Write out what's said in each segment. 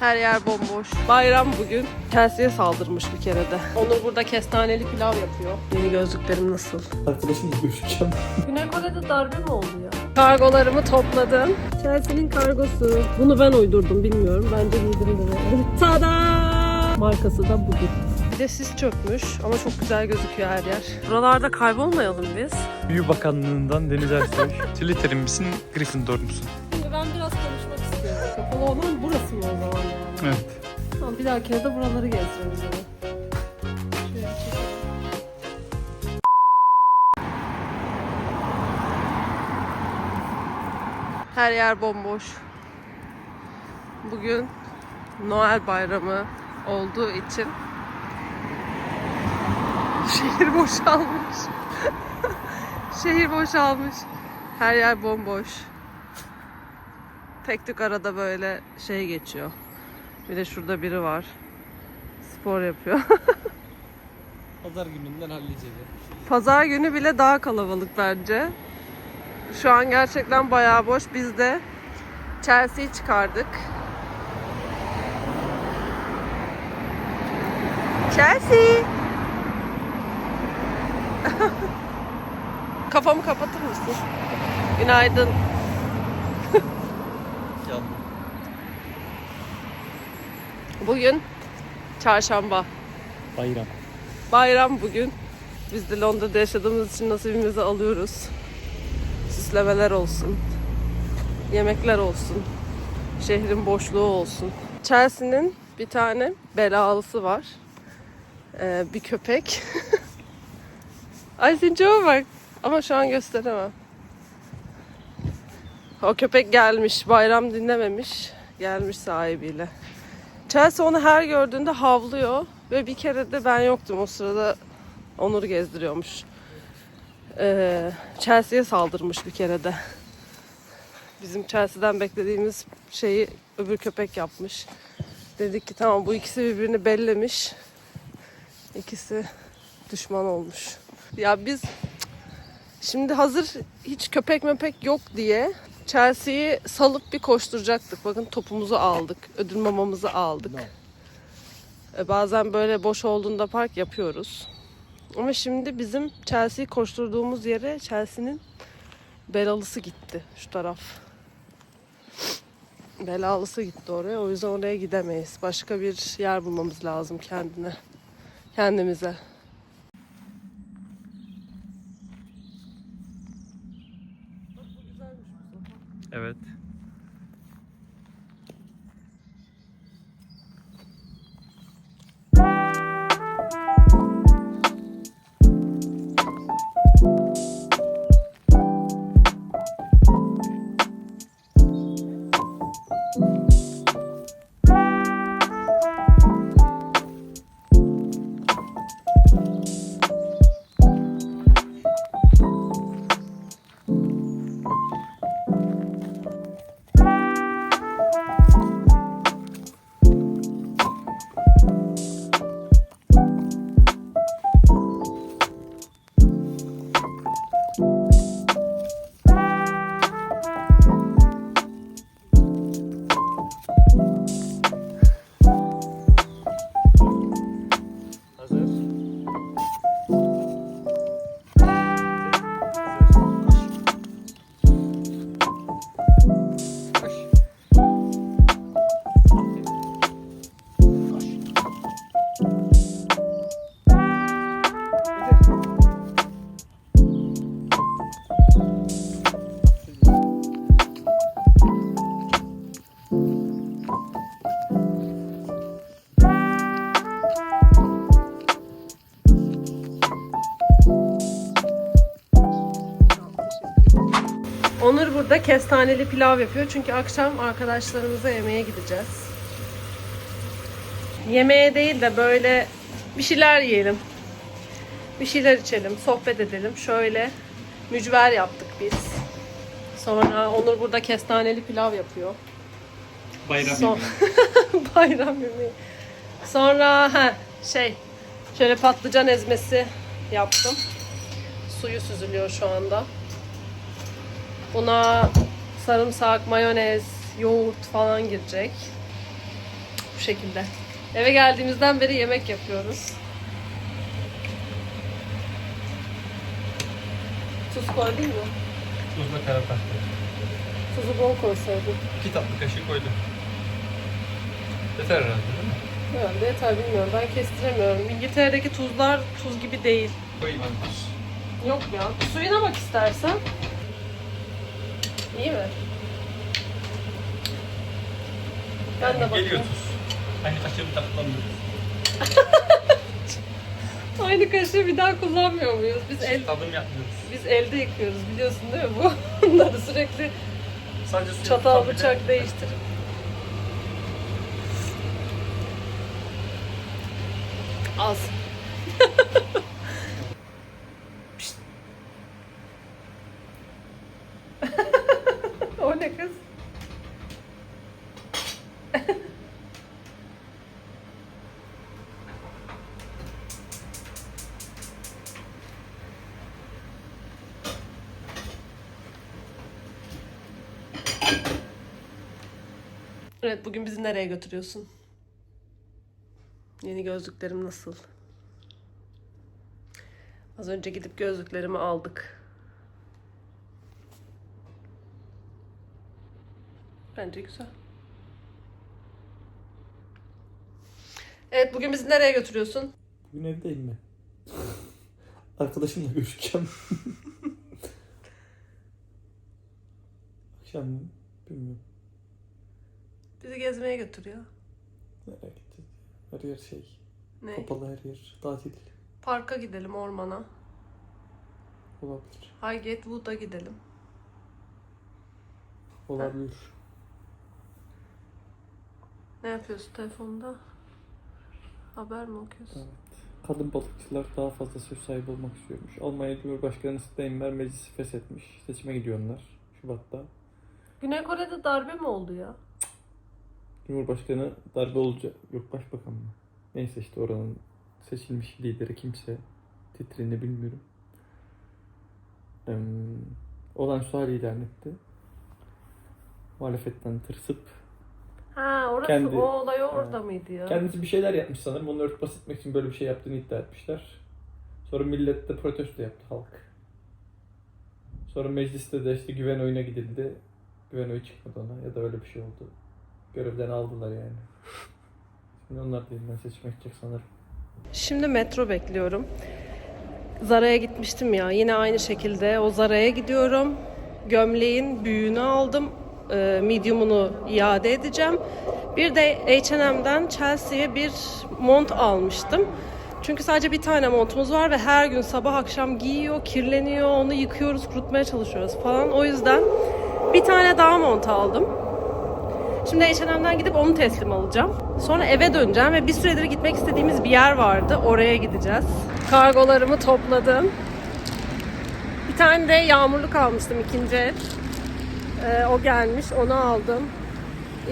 Her yer bomboş. Bayram bugün. Chelsea'ye saldırmış bir kere de. Onur burada kestaneli pilav yapıyor. Yeni gözlüklerim nasıl? Arkadaşım görüşeceğim. Güney Kore'de darbe mi oldu ya? Kargolarımı topladım. Chelsea'nin kargosu. Bunu ben uydurdum bilmiyorum. Bence giydim de yani. Tada! Markası da budur. Bir de sis çökmüş ama çok güzel gözüküyor her yer. Buralarda kaybolmayalım biz. Büyü Bakanlığı'ndan Deniz Ersoy. Slytherin misin, Gryffindor musun? Şimdi ben biraz konuşmak istiyorum. Kapalı olan burası Evet. Tamam bir dahakine de buraları gezeceğim o zaman. Her yer bomboş. Bugün Noel bayramı olduğu için şehir boşalmış. şehir boşalmış. Her yer bomboş. Tek tük arada böyle şey geçiyor. Bir de şurada biri var. Spor yapıyor. Pazar gününden halledeceğiz. Pazar günü bile daha kalabalık bence. Şu an gerçekten bayağı boş. Biz de Chelsea'yi çıkardık. Chelsea! Kafamı kapatır mısın? Günaydın. Yandım. Bugün çarşamba. Bayram. Bayram bugün. Biz de Londra'da yaşadığımız için nasibimizi alıyoruz. Süslemeler olsun. Yemekler olsun. Şehrin boşluğu olsun. Chelsea'nin bir tane belalısı var. Ee, bir köpek. Ay Sinco'ya bak. Ama şu an gösteremem. O köpek gelmiş. Bayram dinlememiş. Gelmiş sahibiyle. Chelsea onu her gördüğünde havlıyor. Ve bir kere de ben yoktum. O sırada Onur'u gezdiriyormuş. Ee, Chelsea'ye saldırmış bir kere de. Bizim Chelsea'den beklediğimiz şeyi öbür köpek yapmış. Dedik ki tamam bu ikisi birbirini bellemiş. İkisi düşman olmuş. Ya biz şimdi hazır hiç köpek möpek yok diye Chelsea'yi salıp bir koşturacaktık. Bakın topumuzu aldık. Ödül mamamızı aldık. E, Bazen böyle boş olduğunda park yapıyoruz. Ama şimdi bizim Chelsea'yi koşturduğumuz yere Chelsea'nin belalısı gitti şu taraf. Belalısı gitti oraya. O yüzden oraya gidemeyiz. Başka bir yer bulmamız lazım kendine. Kendimize. Evet. Onur burada kestaneli pilav yapıyor. Çünkü akşam arkadaşlarımıza yemeğe gideceğiz. Yemeğe değil de böyle bir şeyler yiyelim. Bir şeyler içelim, sohbet edelim. Şöyle mücver yaptık biz. Sonra Onur burada kestaneli pilav yapıyor. Bayram Son... Bayram yemeği. Sonra ha şey şöyle patlıcan ezmesi yaptım. Suyu süzülüyor şu anda. Buna sarımsak, mayonez, yoğurt falan girecek. bu şekilde. Eve geldiğimizden beri yemek yapıyoruz. Tuz koydun mu? Tuzla karabiber. Tuzu bol koysaydın. İki tatlı kaşığı koydum. Yeter herhalde değil mi? Herhalde yeter bilmiyorum. Ben kestiremiyorum. İngiltere'deki tuzlar tuz gibi değil. Koyayım ben tuz. Yok ya. Suyuna bak istersen. İyi mi? Ben de bakayım. Geliyor tuz. Hani tatlandırırız. Aynı kaşığı bir daha kullanmıyor muyuz? Biz el Tadım yapmıyoruz. biz elde yıkıyoruz biliyorsun değil mi bu? Bunları sürekli Sadece suyu çatal bıçak değiştir. Az. Bugün bizi nereye götürüyorsun? Yeni gözlüklerim nasıl? Az önce gidip gözlüklerimi aldık. Bence güzel. Evet bugün bizi nereye götürüyorsun? Bugün evdeyim ben. Arkadaşımla görüşeceğim. Akşam bilmiyorum. Bizi gezmeye götürüyor. Nereye gideceğiz? Her yer şey. Ne? Kapalı her yer. Tatil. Parka gidelim ormana. Olabilir. Highgate Wood'a gidelim. Olabilir. Ne yapıyorsun telefonda? Haber mi okuyorsun? Evet. Kadın balıkçılar daha fazla söz sahibi olmak istiyormuş. Almanya Cumhurbaşkanı Steinmeier meclisi feshetmiş. Seçime gidiyorlar Şubat'ta. Güney Kore'de darbe mi oldu ya? Cumhurbaşkanı darbe olacak. Yok başbakan mı? Neyse işte oranın seçilmiş lideri kimse. Titrini bilmiyorum. Ee, olan şu hali ilan etti. Muhalefetten tırsıp Ha orası Kendi- o olay orada mıydı ya? kendisi bir şeyler yapmış sanırım. Onu örtbas etmek için böyle bir şey yaptığını iddia etmişler. Sonra millet de protesto yaptı halk. Sonra mecliste de işte güven oyuna gidildi. Güven oyu çıkmadı ona ya da öyle bir şey oldu. Görevden aldılar yani. Şimdi onlar da yeniden seçime gidecek sanırım. Şimdi metro bekliyorum. Zara'ya gitmiştim ya. Yine aynı şekilde o Zara'ya gidiyorum. Gömleğin büyüğünü aldım. Ee, medium'unu iade edeceğim. Bir de H&M'den Chelsea'ye bir mont almıştım. Çünkü sadece bir tane montumuz var ve her gün sabah akşam giyiyor, kirleniyor, onu yıkıyoruz, kurutmaya çalışıyoruz falan. O yüzden bir tane daha mont aldım. Şimdi H&M'den gidip onu teslim alacağım. Sonra eve döneceğim ve bir süredir gitmek istediğimiz bir yer vardı. Oraya gideceğiz. Kargolarımı topladım. Bir tane de yağmurluk almıştım ikinci el. Ee, o gelmiş. Onu aldım.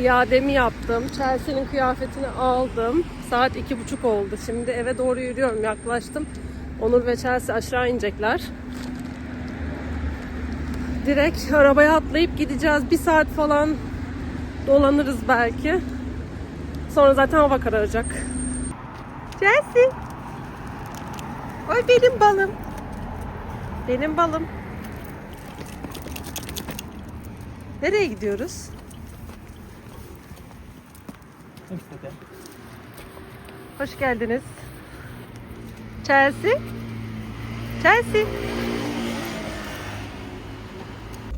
İademi yaptım. Chelsea'nin kıyafetini aldım. Saat iki buçuk oldu. Şimdi eve doğru yürüyorum. Yaklaştım. Onur ve Chelsea aşağı inecekler. Direkt arabaya atlayıp gideceğiz. Bir saat falan dolanırız belki. Sonra zaten hava kararacak. Chelsea. Oy benim balım. Benim balım. Nereye gidiyoruz? Hoş geldiniz. Chelsea. Chelsea.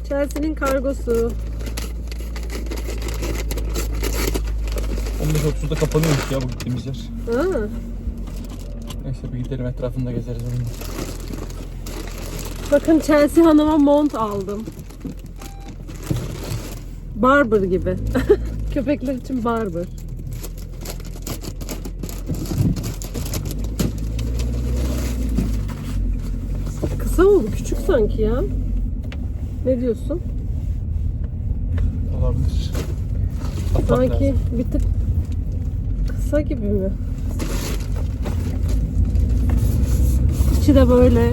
Chelsea'nin kargosu. 15.30'da kapanıyormuş ya bu gittiğimiz yer. Aa, Neyse bir gidelim etrafında gezeriz onunla. bakın Chelsea Hanım'a mont aldım. Barber gibi. Köpekler için barber. Kısa oldu, küçük sanki ya. Ne diyorsun? Olabilir. Atmak Sanki lazım. bir tık kısa gibi mi? İçi de böyle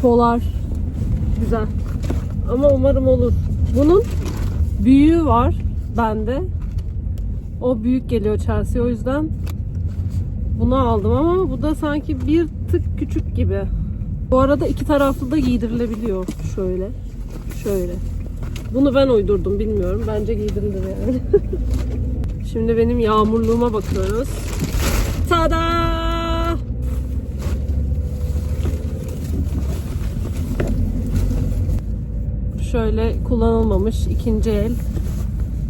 polar. Güzel. Ama umarım olur. Bunun büyüğü var bende. O büyük geliyor Chelsea o yüzden bunu aldım ama bu da sanki bir tık küçük gibi. Bu arada iki taraflı da giydirilebiliyor. Şöyle. Şöyle. Bunu ben uydurdum bilmiyorum. Bence giydirilir yani. Şimdi benim yağmurluğuma bakıyoruz. Tada! Şöyle kullanılmamış ikinci el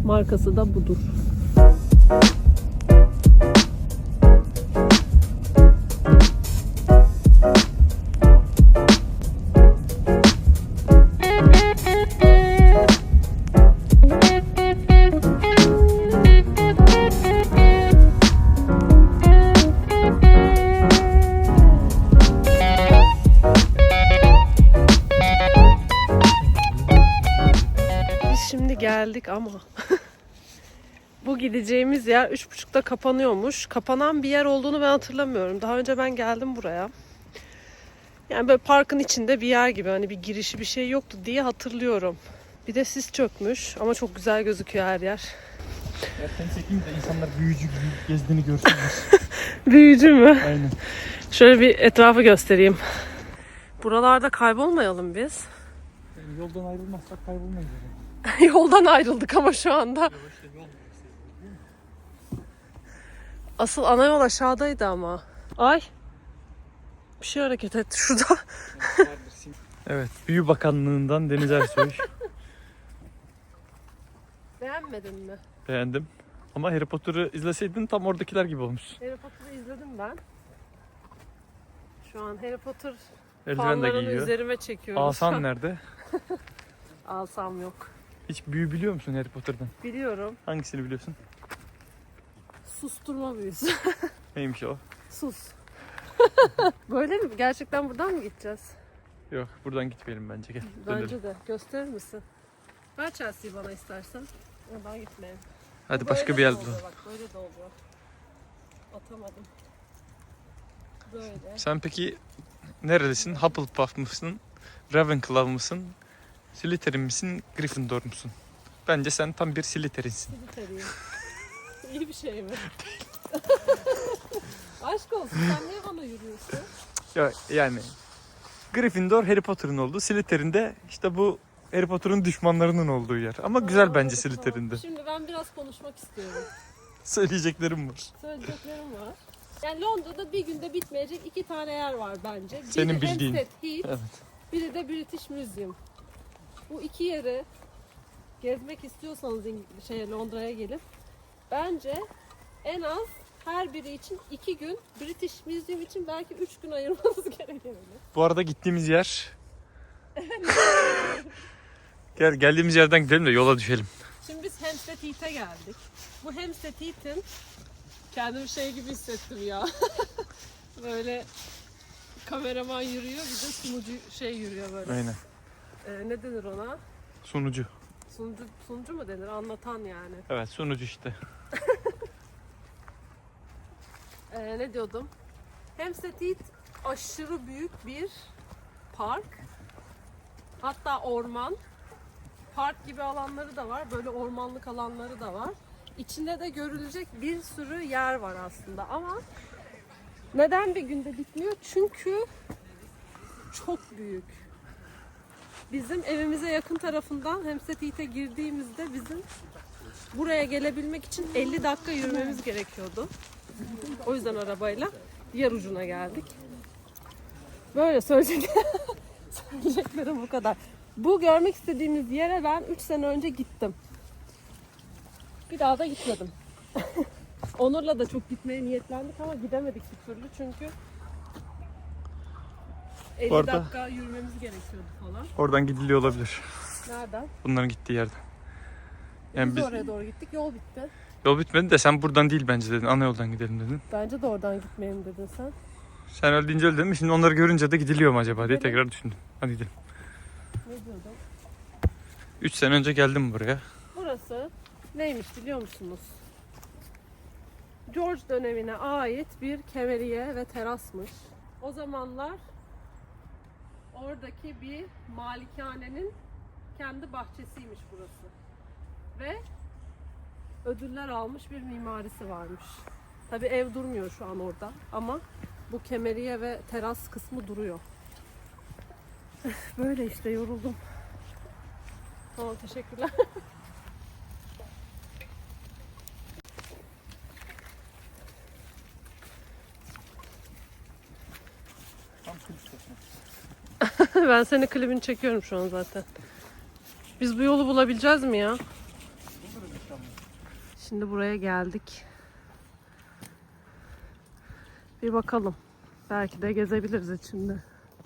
markası da budur. Geldik ama bu gideceğimiz yer 3.30'da kapanıyormuş. Kapanan bir yer olduğunu ben hatırlamıyorum. Daha önce ben geldim buraya. Yani böyle parkın içinde bir yer gibi hani bir girişi bir şey yoktu diye hatırlıyorum. Bir de sis çökmüş ama çok güzel gözüküyor her yer. Erken çekeyim de insanlar büyücü gibi gezdiğini görsünler. Büyücü mü? Aynen. Şöyle bir etrafı göstereyim. Buralarda kaybolmayalım biz. Yani yoldan ayrılmazsak kaybolmayız. Yoldan ayrıldık ama şu anda. Asıl ana yol aşağıdaydı ama. Ay. Bir şey hareket etti şurada. Evet, Büyü Bakanlığı'ndan Deniz Ersoy. Beğenmedin mi? Beğendim. Ama Harry Potter'ı izleseydin tam oradakiler gibi olmuş. Harry Potter'ı izledim ben. Şu an Harry Potter Eldiven de fanlarını giyiyor. üzerime çekiyorum. Asan nerede? Alsam yok. Hiç büyü biliyor musun Harry Potter'dan? Biliyorum. Hangisini biliyorsun? Susturma büyüsü. Neymiş o? Sus. Böyle mi? Gerçekten buradan mı gideceğiz? Yok, buradan gitmeyelim bence. Gel. dönelim. Bence de. Gösterir misin? Ver Chelsea'yi bana istersen. Oradan gitmeyelim. Hadi Bu başka böyle bir yer de oluyor bulalım. Bak böyle de oluyor. Atamadım. Böyle. Sen peki nerelisin? Hufflepuff mısın? Ravenclaw mısın? Slytherin misin? Gryffindor musun? Bence sen tam bir Slytherin'sin. Slytherin. İyi bir şey mi? Aşk olsun sen niye bana yürüyorsun? Ya yani Gryffindor Harry Potter'ın olduğu, Slytherin de işte bu Harry Potter'ın düşmanlarının olduğu yer. Ama güzel bence tamam. Slytherin'de. Şimdi ben biraz konuşmak istiyorum. Söyleyeceklerim var. Söyleyeceklerim var. Yani Londra'da bir günde bitmeyecek iki tane yer var bence. Biri Senin bildiğin. Hampstead Heath, Evet. biri de British Museum. Bu iki yeri gezmek istiyorsanız şeye Londra'ya gelip bence en az her biri için iki gün, British Museum için belki üç gün ayırmanız gerekebilir. Bu arada gittiğimiz yer... Gel geldiğimiz yerden gidelim de yola düşelim. Şimdi biz Hampstead Heath'e geldik. Bu Hampstead Heath'in kendimi şey gibi hissettim ya. böyle kameraman yürüyor bir de sunucu şey yürüyor böyle. Aynen. Ee, ne denir ona? Sunucu. Sunucu, sunucu mu denir? Anlatan yani. Evet sunucu işte. Ee, ne diyordum? Hampstead Heath aşırı büyük bir park. Hatta orman. Park gibi alanları da var. Böyle ormanlık alanları da var. İçinde de görülecek bir sürü yer var aslında ama neden bir günde bitmiyor? Çünkü çok büyük. Bizim evimize yakın tarafından Heath'e girdiğimizde bizim buraya gelebilmek için 50 dakika yürümemiz gerekiyordu. O yüzden arabayla diğer ucuna geldik. Böyle söyleyecek söyleyeceklerim bu kadar. Bu görmek istediğimiz yere ben 3 sene önce gittim. Bir daha da gitmedim. Onur'la da çok gitmeye niyetlendik ama gidemedik bir türlü çünkü 50 Bu arada- dakika yürümemiz gerekiyordu falan. Oradan gidiliyor olabilir. Nereden? Bunların gittiği yerden. Yani biz, biz oraya doğru gittik. Yol bitti. yol bitmedi de sen buradan değil bence dedin. Ana yoldan gidelim dedin. Bence de oradan gitmeyelim dedin sen. Sen öyle deyince öyle dedin mi? Şimdi onları görünce de gidiliyor mu acaba diye tekrar düşündüm. Hadi gidelim. Ne diyordum? 3 sene önce geldim buraya. Burası neymiş biliyor musunuz? George dönemine ait bir kemeriye ve terasmış. O zamanlar oradaki bir malikanenin kendi bahçesiymiş burası. Ve ödüller almış bir mimarisi varmış. Tabi ev durmuyor şu an orada ama bu kemeriye ve teras kısmı duruyor. Böyle işte yoruldum. Tamam teşekkürler. Tam sesine. ben senin klibini çekiyorum şu an zaten. Biz bu yolu bulabileceğiz mi ya? Şimdi buraya geldik. Bir bakalım. Belki de gezebiliriz içinde.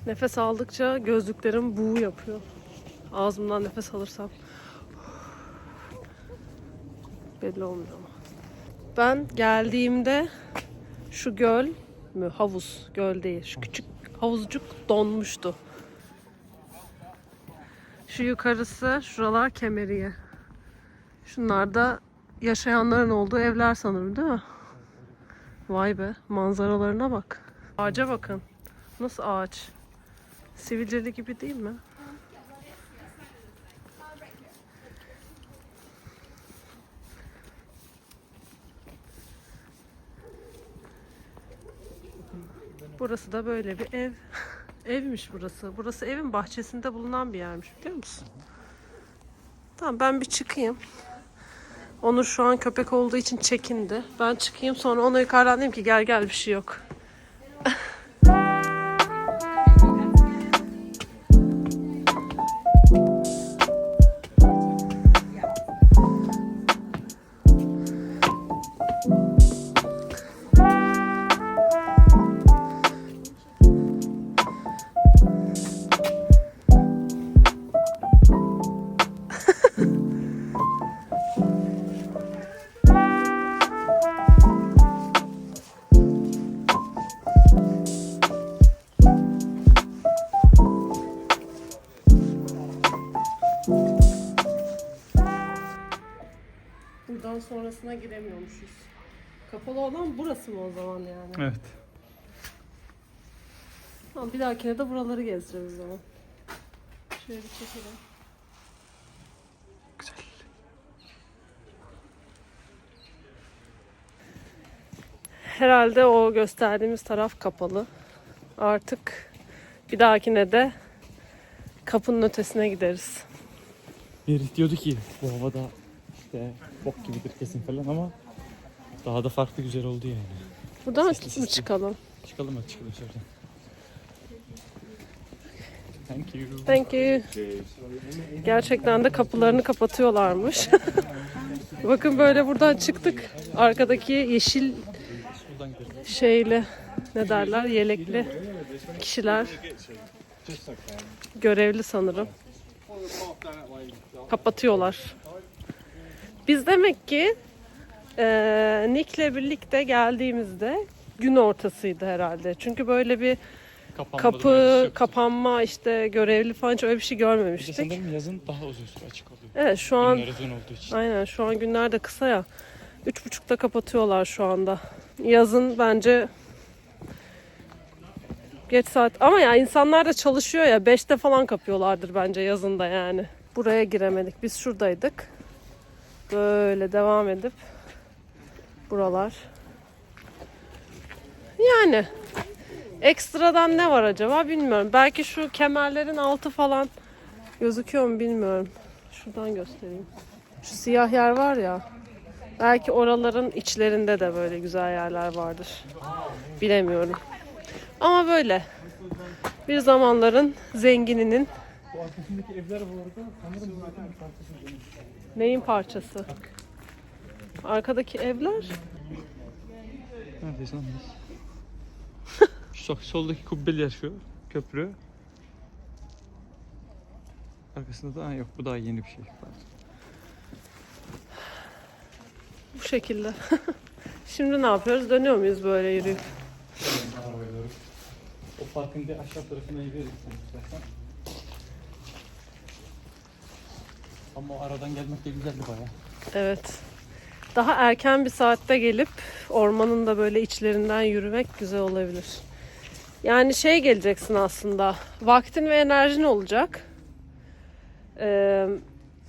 Nefes aldıkça gözlüklerim buğu yapıyor. Ağzımdan nefes alırsam. Belli olmuyor ama. Ben geldiğimde şu göl mü? Havuz. Göl değil. Şu küçük havuzcuk donmuştu. Şu yukarısı, şuralar Kemeriye. Şunlar da yaşayanların olduğu evler sanırım değil mi? Vay be, manzaralarına bak. Ağaca bakın. Nasıl ağaç? Sivilceli gibi değil mi? Burası da böyle bir ev. Evmiş burası. Burası evin bahçesinde bulunan bir yermiş biliyor musun? Tamam ben bir çıkayım. Onur şu an köpek olduğu için çekindi. Ben çıkayım sonra ona yukarıdan diyeyim ki gel gel bir şey yok. Olan burası mı o zaman yani? Evet. Tamam bir dahakine de buraları gezdiririz o zaman. Şöyle bir çekelim. Güzel. Herhalde o gösterdiğimiz taraf kapalı. Artık bir dahakine de kapının ötesine gideriz. Herif diyordu ki bu havada işte bok gibidir kesin falan ama daha da farklı güzel oldu yani. Buradan Sesli mı sesli. çıkalım? Çıkalım hadi çıkalım şuradan. Thank you. Thank you. Gerçekten de kapılarını kapatıyorlarmış. Bakın böyle buradan çıktık. Arkadaki yeşil şeyli ne derler yelekli kişiler görevli sanırım. Kapatıyorlar. Biz demek ki eee Nick'le birlikte geldiğimizde gün ortasıydı herhalde. Çünkü böyle bir Kapanmadı kapı şey. kapanma işte görevli falan hiç öyle bir şey Bir de görmemiştik. sanırım yazın daha uzun süre açık oluyor. Evet şu an Günler uzun olduğu için. Aynen şu an günler de kısa ya. Üç buçukta kapatıyorlar şu anda. Yazın bence geç saat ama ya insanlar da çalışıyor ya beşte falan kapıyorlardır bence yazında yani. Buraya giremedik. Biz şuradaydık. Böyle devam edip buralar. Yani ekstradan ne var acaba bilmiyorum. Belki şu kemerlerin altı falan gözüküyor mu bilmiyorum. Şuradan göstereyim. Şu siyah yer var ya. Belki oraların içlerinde de böyle güzel yerler vardır. Bilemiyorum. Ama böyle. Bir zamanların zengininin Bu arkasındaki evler bu arada sanırım zaten parçası neyin parçası? Arkadaki evler. Neredeyiz lan biz? şu sol- soldaki kubbeli yer şu. Köprü. Arkasında da ha, yok bu daha yeni bir şey. Bu şekilde. Şimdi ne yapıyoruz? Dönüyor muyuz böyle yürüyüp? O parkın bir aşağı tarafına gideriz istersen. Ama o aradan gelmek de güzeldi baya. Evet. Daha erken bir saatte gelip ormanın da böyle içlerinden yürümek güzel olabilir. Yani şey geleceksin aslında. Vaktin ve enerjin olacak. Ee,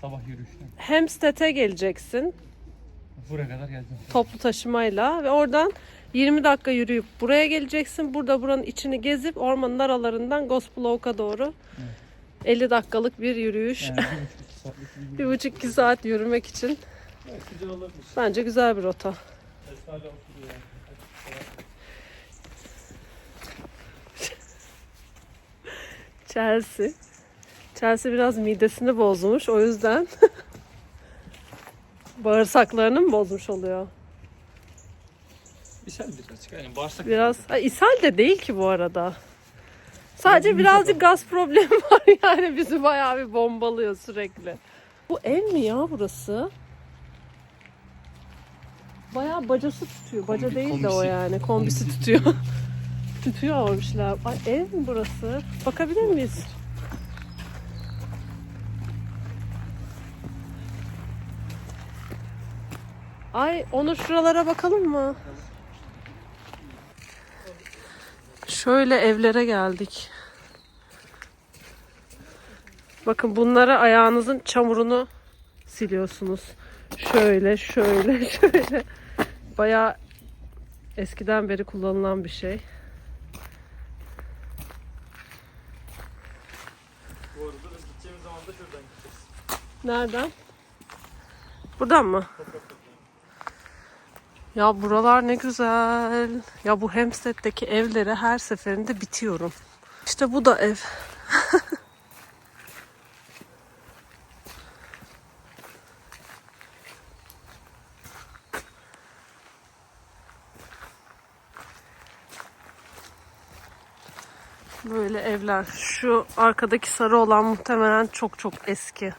Sabah yürüyüşüne. Hempstead'e geleceksin. Buraya kadar geldim. toplu taşımayla ve oradan 20 dakika yürüyüp buraya geleceksin. Burada buranın içini gezip ormanın aralarından Gospel Oak'a doğru 50 dakikalık bir yürüyüş. Yani bir buçuk iki saat yürümek için Evet, güzel olabilir. bence güzel bir rota. Oturuyor yani. Chelsea. Chelsea biraz midesini bozmuş. O yüzden bağırsaklarını mı bozmuş oluyor? İshal birazcık. Yani bağırsak Biraz ha, ishal de değil ki bu arada. Sadece birazcık gaz problemi var yani bizi bayağı bir bombalıyor sürekli. Bu ev mi ya burası? Bayağı bacası tutuyor. Baca Kombi- değil de o kombisi. yani. Kombisi Kombisi tutuyor. tutuyor şeyler. Ay ev mi burası? Bakabilir miyiz? Ay Onur şuralara bakalım mı? Şöyle evlere geldik. Bakın bunlara ayağınızın çamurunu siliyorsunuz. Şöyle, şöyle, şöyle. Bayağı eskiden beri kullanılan bir şey. Bu arada biz gideceğimiz zaman da şuradan gideceğiz. Nereden? Buradan mı? Ya buralar ne güzel. Ya bu Hempstead'deki evlere her seferinde bitiyorum. İşte bu da ev. Böyle evler. Şu arkadaki sarı olan muhtemelen çok çok eski.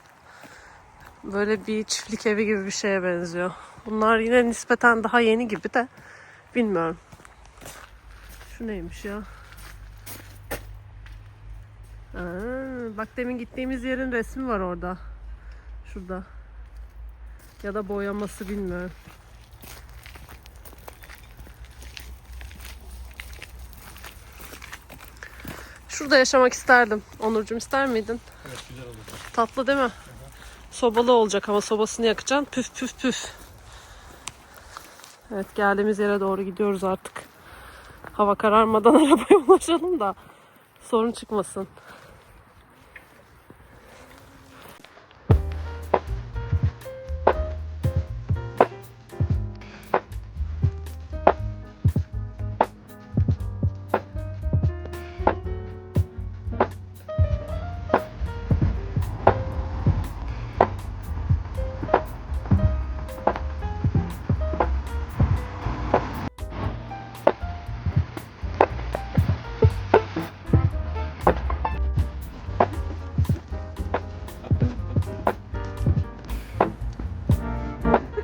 Böyle bir çiftlik evi gibi bir şeye benziyor. Bunlar yine nispeten daha yeni gibi de bilmiyorum. Şu neymiş ya? Aa, bak demin gittiğimiz yerin resmi var orada. Şurada. Ya da boyaması bilmiyorum. Şurada yaşamak isterdim. Onurcuğum ister miydin? Evet güzel olur. Tatlı değil mi? Sobalı olacak ama sobasını yakacaksın. Püf püf püf. Evet geldiğimiz yere doğru gidiyoruz artık. Hava kararmadan arabaya ulaşalım da sorun çıkmasın.